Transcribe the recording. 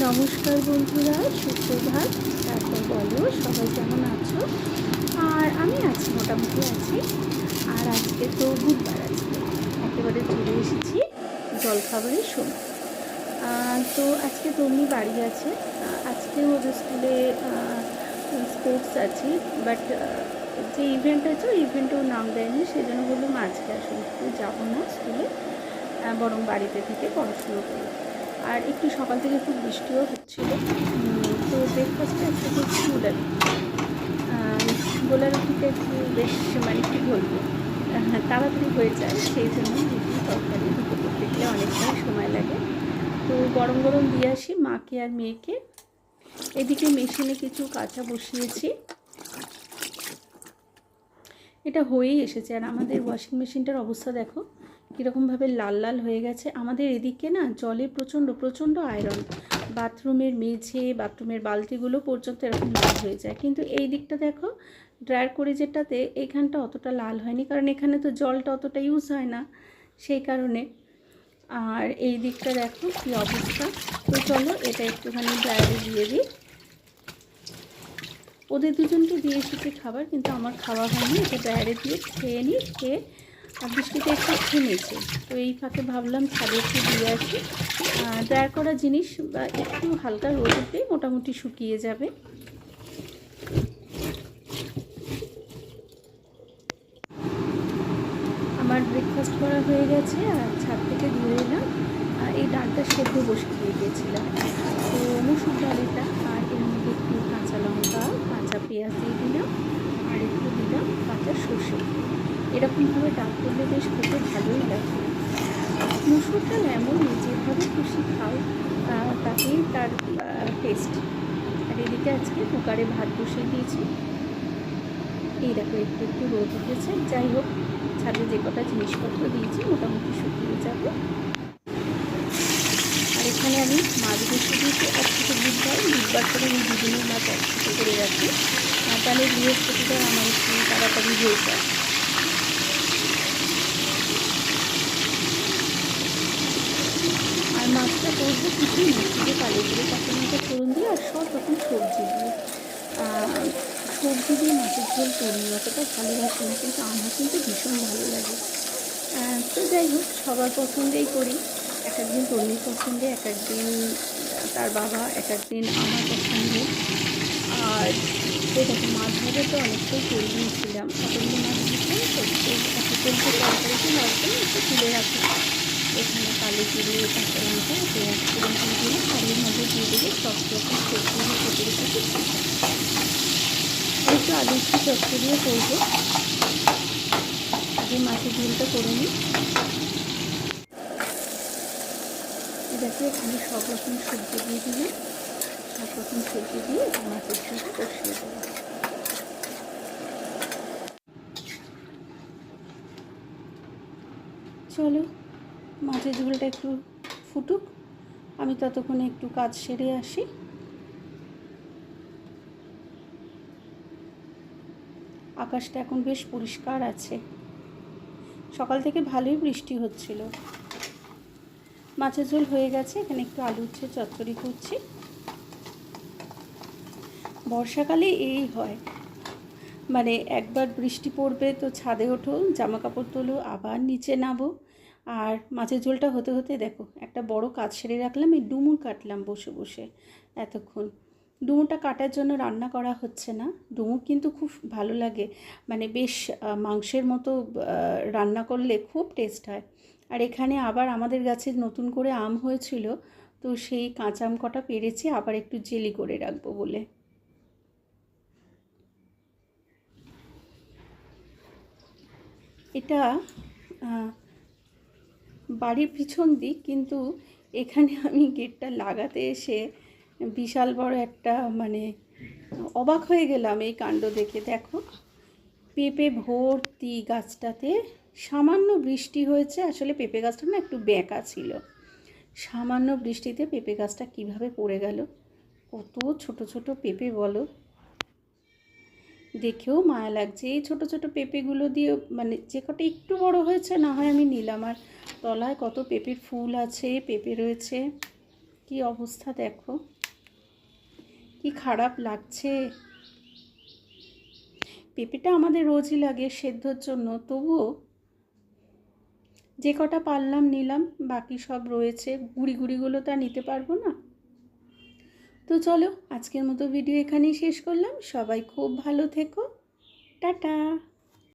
নমস্কার বন্ধুরা, সুপ্রভাত। তারপর বলো, সবাই কেমন আছো? আর আমি আছি, মোটামুটি আছি। আর আজকে তো বুধবার আজকে। একেবারে চলে এসেছি জলখাবারের সময়। তো আজকে তমনি বাড়ি আছে। আজকে ওদের স্কুলে স্পোর্টস আছে। বাট যে ইভেন্ট আছে, ওই ইভেন্টেও নাম দেয়নি। সেই জন্য বললাম আজকে আসলে যাব না স্কুলে। বরং বাড়িতে থেকে পড়াশুনো করি। আর একটু সকাল থেকে খুব বৃষ্টিও হচ্ছিল। তো ব্রেকফাস্টে আজকে হচ্ছে বোলারি বোলারি থেকে একটু বেশ মানে কী বলব তাড়াতাড়ি হয়ে যায়, সেই জন্য রুটি তরকারি দুটো করতে গেলে অনেকটাই সময় লাগে। তো গরম গরম দিয়ে আসি মাকে আর মেয়েকে। এদিকে মেশিনে কিছু কাঁচা বসিয়েছি। এটা হয়েই এসেছে। আর আমাদের ওয়াশিং মেশিনটার অবস্থা দেখো। কীরকমভাবে লাল লাল হয়ে গেছে। আমাদের এদিকে না জলে প্রচণ্ড প্রচণ্ড আয়রন বাথরুমের মেঝে, বাথরুমের বালতিগুলো পর্যন্ত এরকম লাল হয়ে যায়। কিন্তু এই দিকটা দেখো ড্রায়ার করে যেটাতে এইখানটা অতটা লাল হয়নি। কারণ এখানে তো জলটা অতটা ইউজ হয় না সেই কারণে। আর এই দিকটা দেখো কি অবস্থা। তো চলো এটা একটুখানি ড্রায়ারে দিয়ে দিই। ওদের দুজনকে দিয়ে এসেছি খাবার, কিন্তু আমার খাওয়া হয়নি। এটা ড্রায়ারে দিয়ে খেয়ে নিই, খেয়ে আর বৃষ্টিতে একটু থেমেছে তো এই ফাঁকে ভাবলাম ছাদে একটু দিয়ে আসি। ড্রায়ার করা জিনিস, বা একটু হালকা রোদ মোটামুটি শুকিয়ে যাবে। আমার ব্রেকফাস্ট করা হয়ে গেছে, আর ছাদ থেকে ধুয়ে এলাম এই ডালটা সেদ্ধ বসে দিয়ে গিয়েছিলাম তো মুসুর ডাল এটা আর এর মধ্যে একটু কাঁচা লঙ্কা, কাঁচা পেঁয়াজ দিয়ে দিলাম আর একটু দিলাম কাঁচা সর্ষে এরকমভাবে ডাক করলে বেশ খেতে ভালোই লাগে। মুসুর ডাল এমন যেভাবে খুশি খাও তাতেই তার টেস্ট আর এদিকে আজকে কুকারে ভাত বসিয়ে দিয়েছি। এই দেখো, একটু একটু রোদ উঠেছে। যাই হোক, ছাদে যে কটা জিনিসপত্র দিয়েছি, মোটামুটি শুকিয়ে যাবে। আর এখানে আমি মাছ বসে দিয়েছি। এক থেকে বুধবার বুধবার করে আমি দুদিনের মাছ একসাথে করে রাখি। তাহলে বৃহস্পতিবার আমার একটু তাড়াতাড়ি হয়ে যায় আর মাছটা করব কিছুই না শুধু কালো করে কাঁচা মাথা ফোড়ন দিয়ে আর সব রকম সবজি দিয়ে সবজি দিয়ে মাছের ঝোল করি অতটা ভালোবাসি না কিন্তু আমার কিন্তু ভীষণ ভালো লাগে তো যাই হোক, সবার পছন্দেই করি। এক একদিন তরুণীর পছন্দে এক একদিন তার বাবা এক একদিন আমার পছন্দে আর দেখো মাছ ভাজা তো অনেকটাই তেল দিয়েছিলাম পটলি মাছ দিয়েছিলাম তো তেলকে তরকারিতে লাগবে একটু তুলে রাখি এখানে কালো জিরে কাঁচা লঙ্কা পেঁয়াজ ফোড়ন দিয়ে দিলে আর মধ্যে দিয়ে দেবে সব রকম সবজি কেটে রেখেছি একটু আলু একটু চচ্চড়িও করব। আগে মাছের ঝোলটা করে নিই। দেখো, এখানে সব রকম সবজি দিয়ে দিলে সব রকম সবজি দিয়ে মাছের ঝোলটা কষিয়ে দেবো। চলো মাছের ঝোলটা একটু ফুটুক। আমি ততক্ষণে একটু কাজ সেরে আসি। আকাশটা এখন বেশ পরিষ্কার আছে। সকাল থেকে ভালোই বৃষ্টি হচ্ছিল। মাছের ঝোল হয়ে গেছে, এখানে একটু আলু উচ্ছে চচ্চড়ি করছি। বর্ষাকালে এই হয়। মানে একবার বৃষ্টি পড়বে তো ছাদে ওঠো জামা কাপড় তোলো, আবার নিচে নামো। আর মাছের ঝোলটা হতে হতে দেখো, একটা বড় কাজ সেরে রাখলাম, এই ডুমুর কাটলাম বসে বসে এতক্ষণ। ডুমুরটা কাটার জন্য রান্না করা হচ্ছে না। ডুমুর কিন্তু খুব ভালো লাগে। মানে বেশ মাংসের মতো রান্না করলে খুব টেস্ট হয়। আর এখানে আবার আমাদের গাছে নতুন করে আম হয়েছিল, তো সেই কাঁচা আম কটা পেরেছি, আবার একটু জেলি করে রাখব বলে। এটা বাড়ির পিছন দিক, কিন্তু এখানে আমি গেটটা লাগাতে এসে বিশাল বড় একটা মানে অবাক হয়ে গেলাম এই কাণ্ড দেখে। দেখো, পেঁপে ভর্তি গাছটাতে সামান্য বৃষ্টি হয়েছে। আসলে পেঁপে গাছটা না একটু বেঁকা ছিল। সামান্য বৃষ্টিতে পেঁপে গাছটা কীভাবে পড়ে গেল? কত ছোট ছোট পেঁপে বলো। দেখেও মায়া লাগছে। এই ছোট ছোট পেঁপেগুলো দিয়ে মানে যে কটা একটু বড় হয়েছে, না হয় আমি নিলাম। আর তলায় কত পেঁপের ফুল আছে, পেঁপে রয়েছে। কি অবস্থা দেখো। কি খারাপ লাগছে। পেঁপেটা আমাদের রোজই লাগে সেদ্ধর জন্য। তবুও যে কটা পারলাম, নিলাম। বাকি সব রয়েছে। গুড়ি, গুড়িগুলো তো আর নিতে পারব না। তো চলো আজকের মতো ভিডিও এখানেই শেষ করলাম। সবাই খুব ভালো থেকো। টাটা!